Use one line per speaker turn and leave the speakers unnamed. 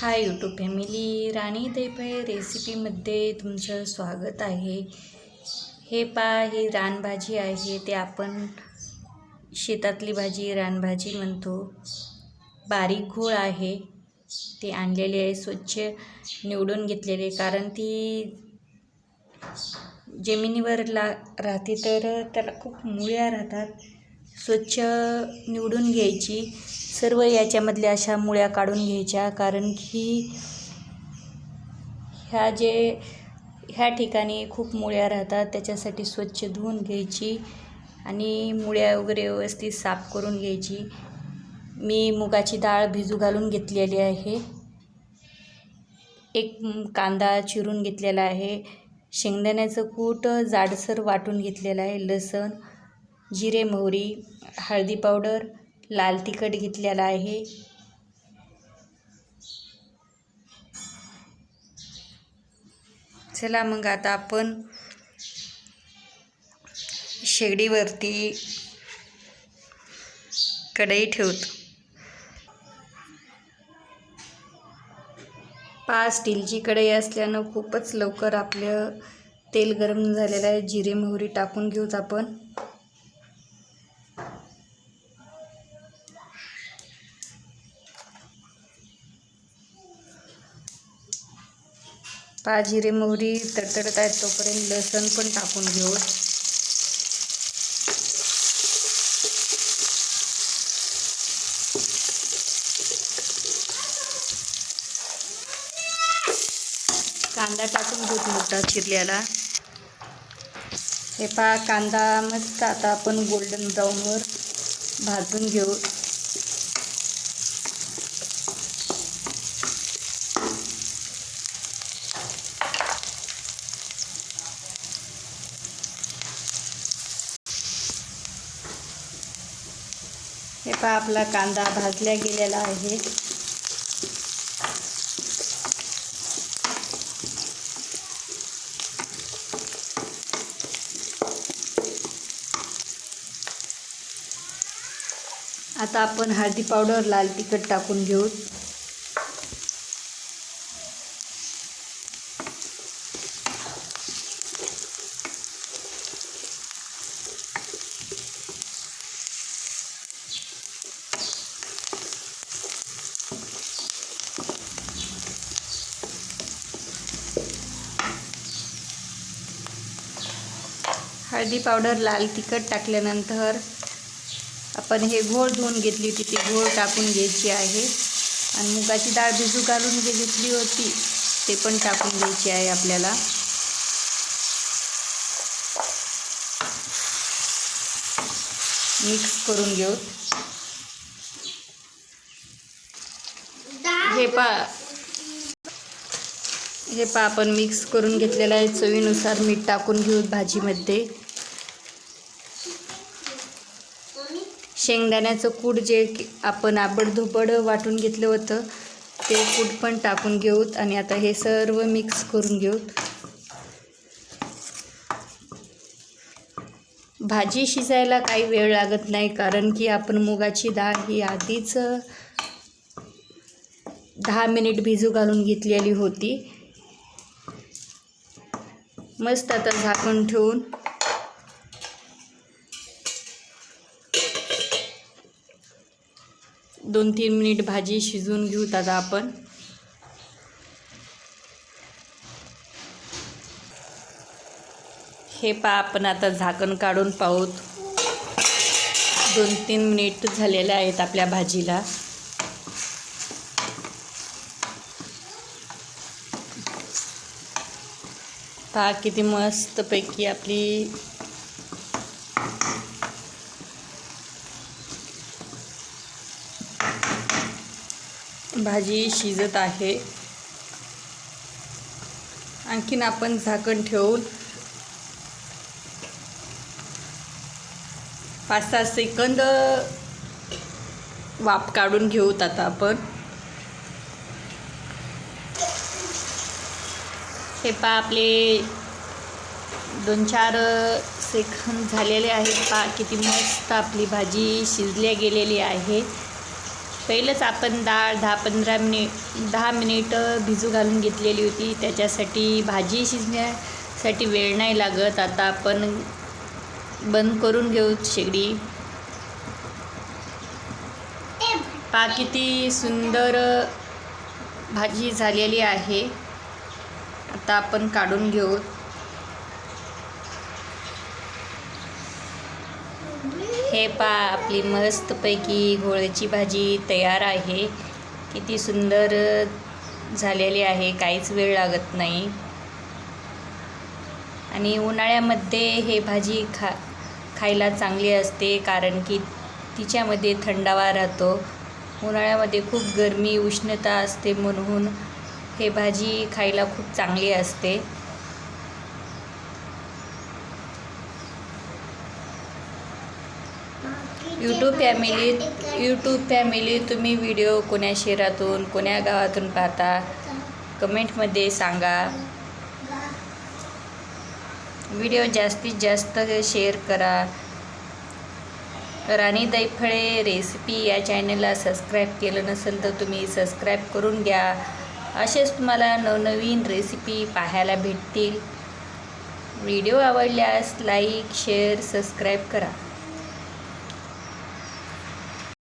Hi YouTube family राणी दैपय रेसिपीमध्ये तुमचं स्वागत आहे. हे पा ही रानभाजी आहे ते आपण शेतातली भाजी रानभाजी म्हणतो. बारीक घोळ आहे. ते आणलेले आहे स्वच्छ निवडून घेतलेले कारण ती जमिनीवर ला राहते तर त्याला खूप मुळ्या राहतात. स्वच्छ निवडून घ्यायची सर्व याच्यामधल्या अशा मुळ्या काढून घ्यायच्या कारण की ह्या जे ह्या ठिकाणी खूप मुळ्या राहतात त्याच्यासाठी स्वच्छ धुवून घ्यायची आणि मुळ्या वगैरे व्यवस्थित साफ करून घ्यायची. मी मुगाची डाळ भिजू घालून घेतलेली आहे. एक कांदा चिरून घेतलेला आहे. शेंगदाण्याचं कूट जाडसर वाटून घेतलेलं आहे लसण. जिरे मोहरी हळदी पावडर लाल तिखट घेतलेला आहे. चला मग आता आपण शेगडीवरती कढई ठेवतो. पाच स्टीलची कढई असल्यानं खूपच लवकर आपलं तेल गरम झालेलं आहे. जिरे मोहरी टाकून घेऊत आपण. पा जिरे मोहरी तडतडत आहेत तोपर्यंत लसण पण टाकून घेऊ. कांदा टाकून घेऊ मोठा चिरल्याला हे पहा कांदा मस्त आता आपण गोल्डन ब्राऊनवर भाजून घेऊ. हे पहा आपला कांदा भाजल्या गेलेला आहे. आता आपण हळदी पावडर लाल तिखट टाकून घेऊ. हळदी पावडर लाल तिखट टाकल्यानंतर आपण हे घोळ धुवून घेतली होती ती घोळ टाकून घ्यायची आहे. आणि मुगाची डाळ भिजू घालून जे घेतली होती ते पण टाकून घ्यायची आहे आपल्याला. मिक्स करून घेऊ. हे पा हे पा आपण मिक्स करून घेतलेलं आहे चवीनुसार. मीठ टाकून घेऊ भाजीमध्ये. शेंगदाण्याचं कूट जे आपण आबडधोबड वाटून घेतलं होतं ते कूट पण टाकून घेऊत आणि आता हे सर्व मिक्स करून घेऊत. भाजी शिजायला काही वेळ लागत नाही कारण की आपण मुगाची डाळ ही आधीच दहा मिनिट भिजू घालून घेतलेली होती. मस्त आता झाकण ठेवून. दोन तीन मिनिट भाजी शिजवून घेऊत आता आपण. हे पा आपण आता झाकण काढून पाहूत. दोन तीन मिनिट झालेले आहेत आपल्या भाजीला. पहा किती मस्तपैकी आपली भाजी शिजत आहे. आणखीन आपण झाकण ठेवून पाच सहा सेकंद वाफ काढून घेऊत आता आपण. हे पा आपले दोन चार सेकंद झालेले आहेत. पा किती मस्त आपली भाजी शिजल्या गेलेली आहे. पहिलंच आपण डाळ दहा पंधरा मिनिट दहा मिनिटं भिजू घालून घेतलेली होती. त्याच्यासाठी भाजी शिजण्यासाठी वेळ नाही लागत. आता आपण बंद करून घेऊ शेगडी. पा किती सुंदर भाजी झालेली आहे. आता आपण काढून घेऊ. हे पा आपली मस्तपैकी घोळ्याची भाजी तयार आहे. किती सुंदर झालेली आहे. काहीच वेळ लागत नाही. आणि उन्हाळ्यामध्ये हे भाजी खा खायला चांगली असते कारण की तिच्यामध्ये थंडावा राहतो. उन्हाळ्यामध्ये खूप गरमी उष्णता असते म्हणून हे भाजी खायला खूप चांगली असते. यूट्यूब फॅमिली यूट्यूब फॅमिली तुम्ही व्हिडिओ कोण्या शहरातून कोण्या गावातून पाहता? कमेंटमध्ये सांगा. व्हिडिओ जास्तीत जास्त शेअर करा. राणी दैफळे रेसिपी या चॅनलला सबस्क्राईब केलं नसेल तर तुम्ही सबस्क्राईब करून घ्या. असेच तुम्हाला नवनवीन रेसिपी पाहायला भेटतील. व्हिडिओ आवडल्यास लाईक शेअर सबस्क्राईब करा.